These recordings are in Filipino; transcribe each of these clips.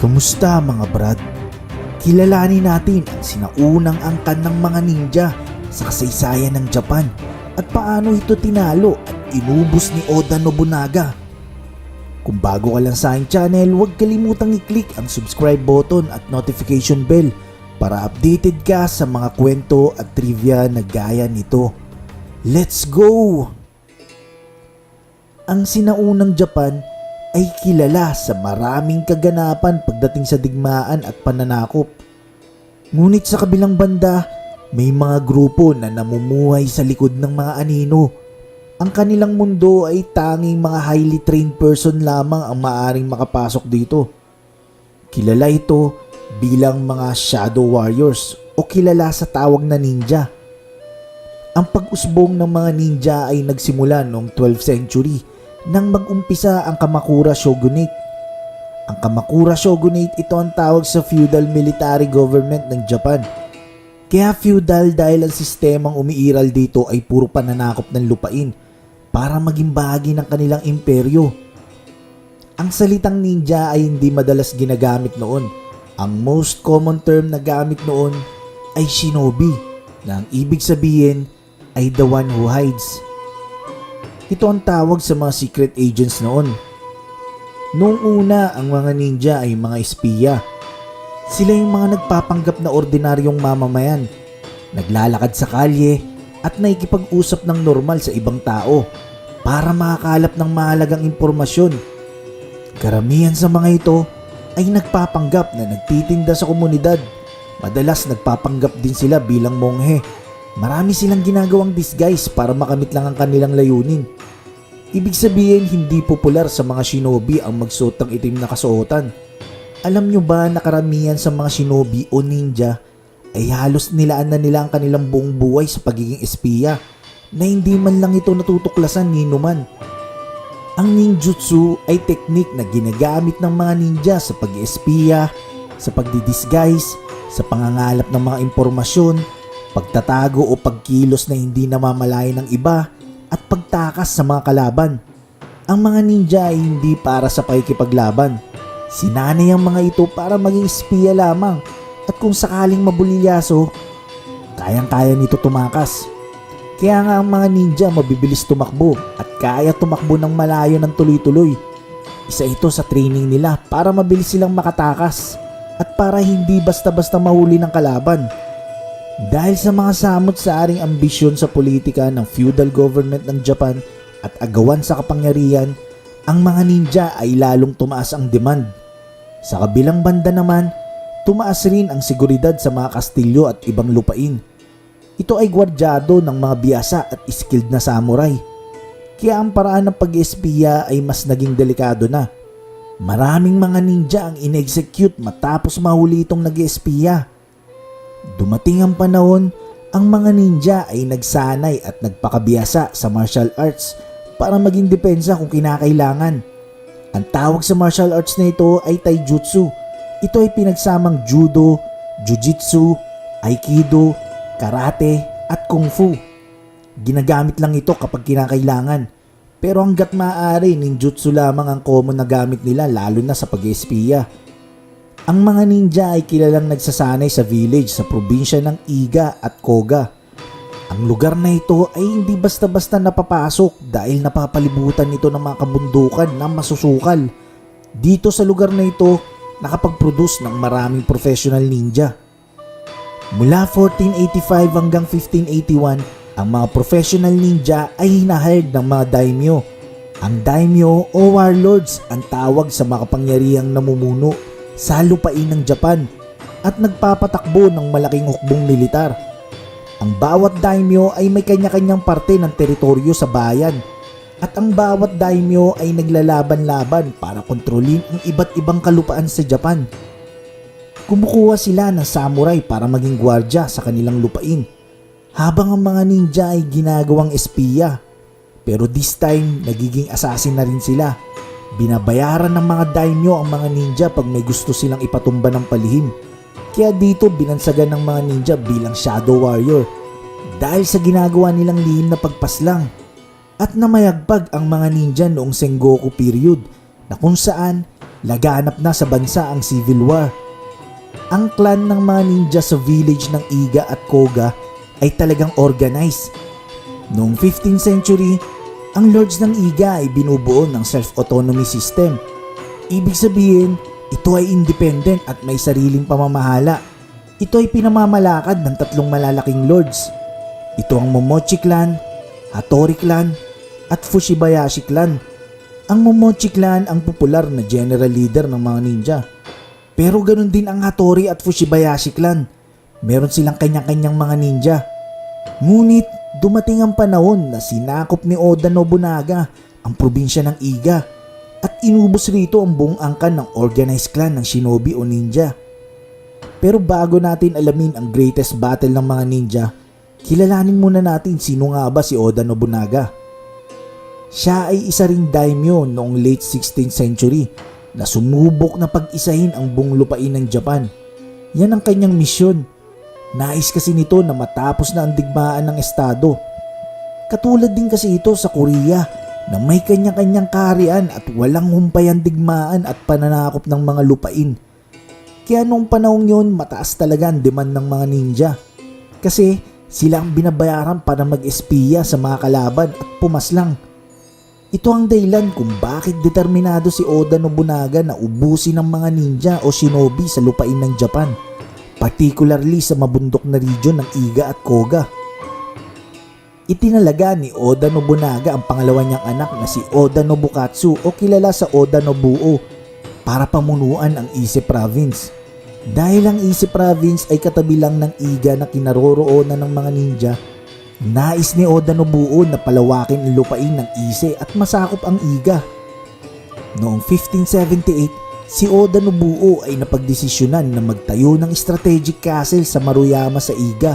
Kamusta mga brad? Kilalanin natin ang sinaunang angkan ng mga ninja sa kasaysayan ng Japan at paano ito tinalo at inubos ni Oda Nobunaga. Kung bago ka lang sa aking channel, huwag kalimutang i-click ang subscribe button at notification bell para updated ka sa mga kwento at trivia na gaya nito. Let's go! Ang sinaunang Japan ay kilala sa maraming kaganapan pagdating sa digmaan at pananakop. Ngunit sa kabilang banda, may mga grupo na namumuhay sa likod ng mga anino. Ang kanilang mundo ay tanging mga highly trained person lamang ang maaring makapasok dito. Kilala ito bilang mga Shadow Warriors o kilala sa tawag na ninja. Ang pag-usbong ng mga ninja ay nagsimula noong 12th century nang mag-umpisa ang Kamakura Shogunate. Ang Kamakura Shogunate ito ang tawag sa feudal military government ng Japan. Kaya feudal dahil ang sistemang umiiral dito ay puro pananakop ng lupain para maging bahagi ng kanilang imperyo. Ang salitang ninja ay hindi madalas ginagamit noon. Ang most common term na gamit noon ay shinobi na ang ibig sabihin ay the one who hides. Ito ang tawag sa mga secret agents noon. Noong una, ang mga ninja ay mga espiya. Sila yung mga nagpapanggap na ordinaryong mamamayan, naglalakad sa kalye at naikipag-usap ng normal sa ibang tao para makakalap ng mahalagang impormasyon. Karamihan sa mga ito ay nagpapanggap na nagtitinda sa komunidad. Madalas nagpapanggap din sila bilang monghe Marami silang ginagawang disguise para makamit lang ang kanilang layunin. Ibig sabihin hindi popular sa mga shinobi ang magsuot ng itim na kasuotan. Alam nyo ba na karamihan sa mga shinobi o ninja ay halos nilaan na nila ang kanilang buong buhay sa pagiging espiya na hindi man lang ito natutuklasan ni Numan. Ang ninjutsu ay teknik na ginagamit ng mga ninja sa pag-espiya, sa pagdidisguise, sa pangangalap ng mga impormasyon, pagtatago o pagkilos na hindi namamalayan ng iba at pagtakas sa mga kalaban. Ang mga ninja ay hindi para sa pakikipaglaban. Sinanay ang mga ito para maging espiya lamang at kung sakaling mabulilyaso, kayang-kaya nito tumakas. Kaya nga ang mga ninja mabibilis tumakbo at kaya tumakbo ng malayo ng tuloy-tuloy. Isa ito sa training nila para mabilis silang makatakas at para hindi basta-basta mahuli ng kalaban. Dahil sa mga samot sa aring ambisyon sa politika ng feudal government ng Japan at agawan sa kapangyarihan, ang mga ninja ay lalong tumaas ang demand. Sa kabilang banda naman, tumaas rin ang seguridad sa mga kastilyo at ibang lupain. Ito ay gwardyado ng mga biyasa at skilled na samurai. Kaya ang paraan ng pag-espiya ay mas naging delikado na. Maraming mga ninja ang in-execute matapos mahuli itong nag-espiya. Dumating ang panahon, ang mga ninja ay nagsanay at nagpakabiyasa sa martial arts para maging depensa kung kinakailangan. Ang tawag sa martial arts na ito ay taijutsu. Ito ay pinagsamang judo, jujitsu, aikido, karate at kung fu. Ginagamit lang ito kapag kinakailangan. Pero hanggat maaari, ninjutsu lamang ang common na gamit nila lalo na sa pag-espiya. Ang mga ninja ay kilalang nagsasanay sa village sa probinsya ng Iga at Koga. Ang lugar na ito ay hindi basta-basta napapasok dahil napapalibutan ito ng mga kabundukan na masusukal. Dito sa lugar na ito, nakapag-produce ng maraming professional ninja. Mula 1485 hanggang 1581, ang mga professional ninja ay hinahired ng mga daimyo. Ang daimyo o warlords ang tawag sa makapangyarihang namumuno sa lupain ng Japan at nagpapatakbo ng malaking hukbong militar. Ang bawat daimyo ay may kanya-kanyang parte ng teritoryo sa bayan at ang bawat daimyo ay naglalaban-laban para kontrolin ang iba't ibang kalupaan sa Japan. Kumukuha sila ng samurai para maging gwardya sa kanilang lupain habang ang mga ninja ay ginagawang espiya. Pero this time, nagiging assassin na rin sila Binabayaran ng mga daimyo ang mga ninja pag may gusto silang ipatumba ng palihim. Kaya dito binansagan ng mga ninja bilang shadow warrior dahil sa ginagawa nilang lihim na pagpaslang. At namayagpag ang mga ninja noong Sengoku period na kung saan laganap na sa bansa ang Civil War. Ang clan ng mga ninja sa village ng Iga at Koga ay talagang organized. Noong 15th century, ang lords ng Iga ay binubuo ng self-autonomy system. Ibig sabihin, ito ay independent at may sariling pamamahala. Ito ay pinamamalakad ng tatlong malalaking lords. Ito ang Momochi clan, Hattori clan, at Fushibayashi clan. Ang Momochi clan ang popular na general leader ng mga ninja. Pero ganun din ang Hattori at Fushibayashi clan. Meron silang kanya-kanyang mga ninja. Ngunit dumating ang panahon na sinakop ni Oda Nobunaga ang probinsya ng Iga at inubos rito ang buong angkan ng organized clan ng shinobi o ninja. Pero bago natin alamin ang greatest battle ng mga ninja, kilalanin muna natin sino nga ba si Oda Nobunaga. Siya ay isa ring daimyo noong late 16th century na sumubok na pag-isahin ang buong lupain ng Japan. Yan ang kanyang misyon. Nais kasi nito na matapos na ang digmaan ng estado. Katulad din kasi ito sa Korea na may kanya-kanyang kaharian at walang humpay ang digmaan at pananakop ng mga lupain. Kaya noong panahong yun, mataas talaga ang demand ng mga ninja. Kasi sila ang binabayaran para mag-espiya sa mga kalaban at pumaslang. Ito ang dahilan kung bakit determinado si Oda Nobunaga na ubusin ng mga ninja o shinobi sa lupain ng Japan, particularly sa mabundok na region ng Iga at Koga. Itinalaga ni Oda Nobunaga ang pangalawa niyang anak na si Oda Nobukatsu o kilala sa Oda Nobuo para pamunuan ang Ise Province. Dahil ang Ise Province ay katabi lang ng Iga na kinaroroonan ng mga ninja, nais ni Oda Nobuo na palawakin ang lupain ng Ise at masakop ang Iga. Noong 1578, si Oda Nobuo ay napagdesisyonan na magtayo ng strategic castle sa Maruyama sa Iga.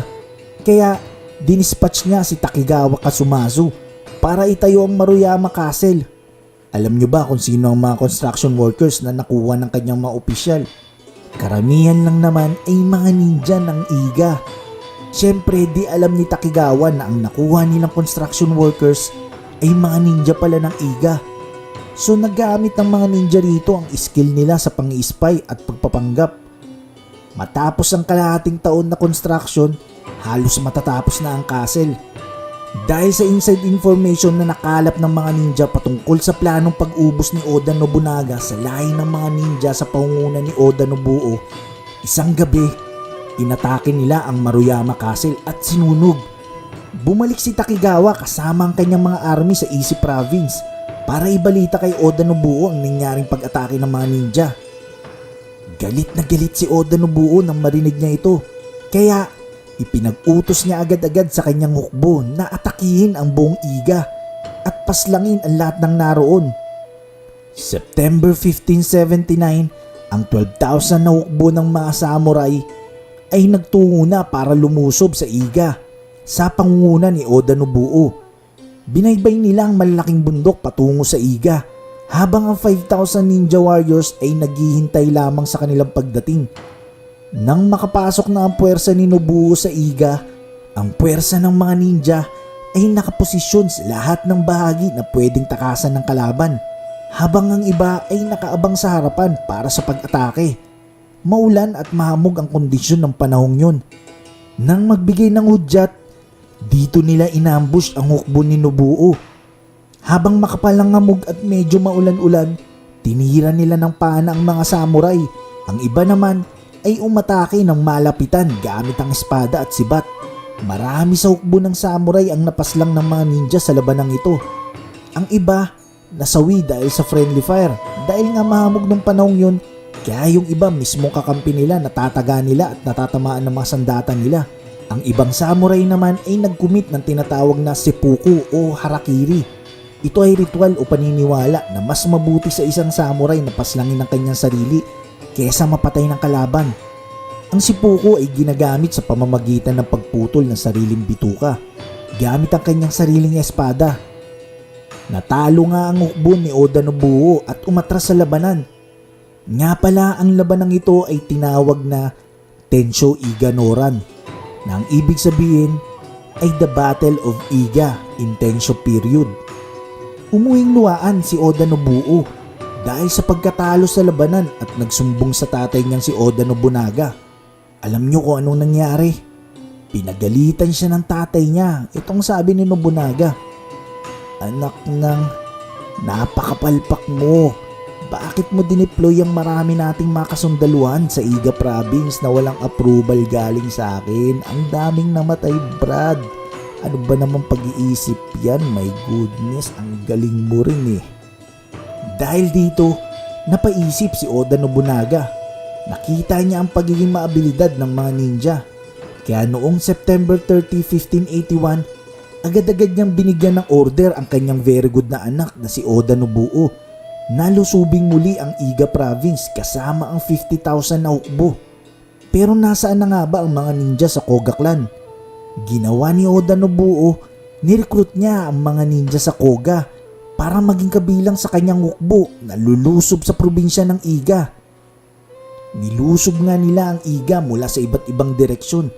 Kaya dinispatch niya si Takigawa Kasumazu para itayo ang Maruyama Castle. Alam niyo ba kung sino ang mga construction workers na nakuha ng kanyang mga opisyal? Karamihan lang naman ay mga ninja ng Iga. Siyempre di alam ni Takigawa na ang nakuha nilang construction workers ay mga ninja pala ng Iga. So naggamit ng mga ninja rito ang skill nila sa pang-spy at pagpapanggap. Matapos ang kalahating taon na construction, halos matatapos na ang castle. Dahil sa inside information na nakalap ng mga ninja patungkol sa planong pag-ubos ni Oda Nobunaga sa lahi ng mga ninja sa pangunguna ni Oda Nobuo, isang gabi, inatake nila ang Maruyama Castle at sinunog. Bumalik si Takigawa kasama ang kanyang mga army sa Ise Province para ibalita kay Oda Nobuo ang nangyaring pag-atake ng mga ninja. Galit na galit si Oda Nobuo nang marinig niya ito. Kaya ipinag-utos niya agad-agad sa kanyang hukbo na atakihin ang buong iga at paslangin ang lahat ng naroon. September 1579, ang 12,000 na hukbo ng mga samurai ay nagtungo na para lumusob sa iga sa pangunguna ni Oda Nobuo. Binaybay nila ang malaking bundok patungo sa iga habang ang 5,000 ninja warriors ay naghihintay lamang sa kanilang pagdating. Nang makapasok na ang puwersa ni Nobuo sa iga, ang puwersa ng mga ninja ay nakaposisyon sa lahat ng bahagi na pwedeng takasan ng kalaban habang ang iba ay nakaabang sa harapan para sa pag-atake. Maulan at mahamog ang kondisyon ng panahong yun. Nang magbigay ng hudyat, dito nila inambush ang hukbo ni Nobuo. Habang makapal ang hamog at medyo maulan-ulan, tinira nila ng pana ang mga samurai. Ang iba naman ay umatake ng malapitan gamit ang espada at sibat. Marami sa hukbo ng samurai ang napaslang ng mga ninja sa labanang ito. Ang iba, nasawi dahil sa friendly fire dahil nga mahamog ng panahong yun kaya yung iba mismong kakampi nila natataga nila at natatamaan ng mga sandata nila. Ang ibang samurai naman ay nagkumit ng tinatawag na seppuku o harakiri. Ito ay ritual o paniniwala na mas mabuti sa isang samurai na paslangin ng kanyang sarili kesa mapatay ng kalaban. Ang sipuko ay ginagamit sa pamamagitan ng pagputol ng sariling bituka gamit ang kanyang sariling espada. Natalo nga ang hukbo ni Oda Nobuo at umatras sa labanan. Nga pala ang labanang ito ay tinawag na Tensho Iga Noran na ang ibig sabihin ay the Battle of Iga in Tensho period. Umuwing luwaan si Oda Nobuo dahil sa pagkatalo sa labanan at nagsumbong sa tatay niyang si Oda Nobunaga. Alam niyo kung anong nangyari? Pinagalitan siya ng tatay niya. Itong sabi ni Nobunaga. Anak ng napakapalpak mo. Bakit mo dineploy ang marami nating mga kasundaluhan sa Iga Province na walang approval galing sa akin? Ang daming namatay, Brad. Ano ba naman pag-iisip yan? My goodness, ang galing mo rin eh. Dahil dito, napaisip si Oda Nobunaga. Nakita niya ang pagiging maabilidad ng mga ninja. Kaya noong September 30, 1581, agad-agad niyang binigyan ng order ang kanyang very good na anak na si Oda Nobuo. Nalusubing muli ang Iga Province kasama ang 50,000 na hukbo. Pero nasaan na nga ba ang mga ninja sa Koga Clan? Ginawa ni Oda Nobuo, nirecruit niya ang mga ninja sa Koga para maging kabilang sa kanyang hukbo na lulusob sa probinsya ng Iga. Nilusob nga nila ang Iga mula sa iba't ibang direksyon.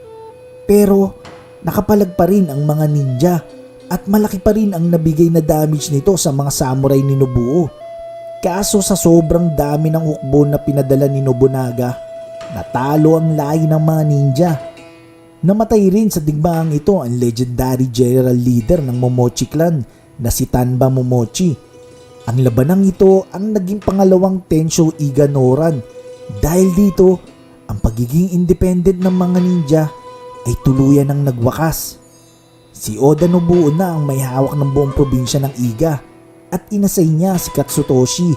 Pero nakapalag pa rin ang mga ninja at malaki pa rin ang nabigay na damage nito sa mga samurai ni Nobuo. Kaso sa sobrang dami ng hukbo na pinadala ni Nobunaga, natalo ang lahi ng mga ninja. Namatay rin sa digmaang ito ang legendary general leader ng Momochi clan na si Tanba Momochi. Ang labanang ito ang naging pangalawang Tensho Iga Noran dahil dito ang pagiging independent ng mga ninja ay tuluyan ng nagwakas. Si Oda Nobuo na ang may hawak ng buong probinsya ng Iga at inasay niya si Katsutoshi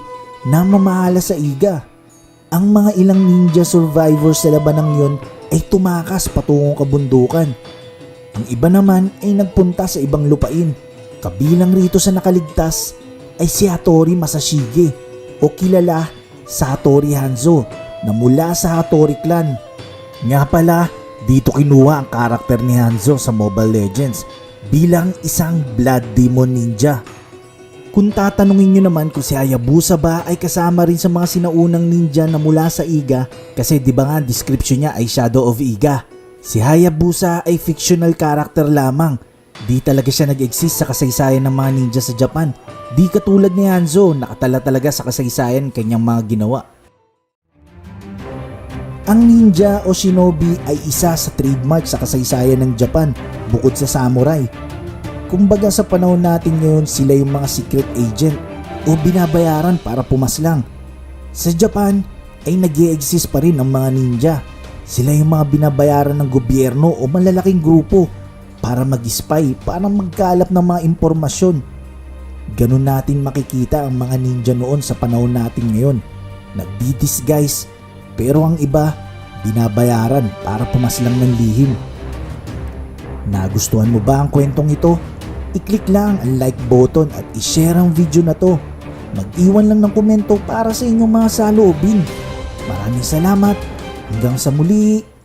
na mamahala sa Iga. Ang mga ilang ninja survivors sa labanang yon ay tumakas patungong kabundukan. Ang iba naman ay nagpunta sa ibang lupain. Kabilang rito sa nakaligtas ay si Hattori Masashige o kilala sa Hattori Hanzo na mula sa Hattori clan. Nga pala, dito kinuha ang karakter ni Hanzo sa Mobile Legends bilang isang Blood Demon Ninja. Kung tatanungin nyo naman kung si Hayabusa ba ay kasama rin sa mga sinaunang ninja na mula sa Iga kasi di ba nga description niya ay Shadow of Iga. Si Hayabusa ay fictional character lamang. Di talaga siya nag-exist sa kasaysayan ng mga ninja sa Japan. Di katulad ni Hanzo, nakatala talaga sa kasaysayan kanyang mga ginawa. Ang ninja o shinobi ay isa sa trademark sa kasaysayan ng Japan bukod sa samurai. Kumbaga sa panahon natin ngayon sila yung mga secret agent o binabayaran para pumaslang. Sa Japan ay nag exist pa rin ang mga ninja. Sila yung mga binabayaran ng gobyerno o malalaking grupo para mag-spy, para magkalap ng mga impormasyon. Ganun natin makikita ang mga ninja noon sa panahon natin ngayon. Nagdi-disguise pero ang iba binabayaran para pumaslang ng lihim. Nagustuhan mo ba ang kwentong ito? I-click lang ang like button at i-share ang video na to. Mag-iwan lang ng komento para sa inyong mga saloobin. Maraming salamat. Hanggang sa muli.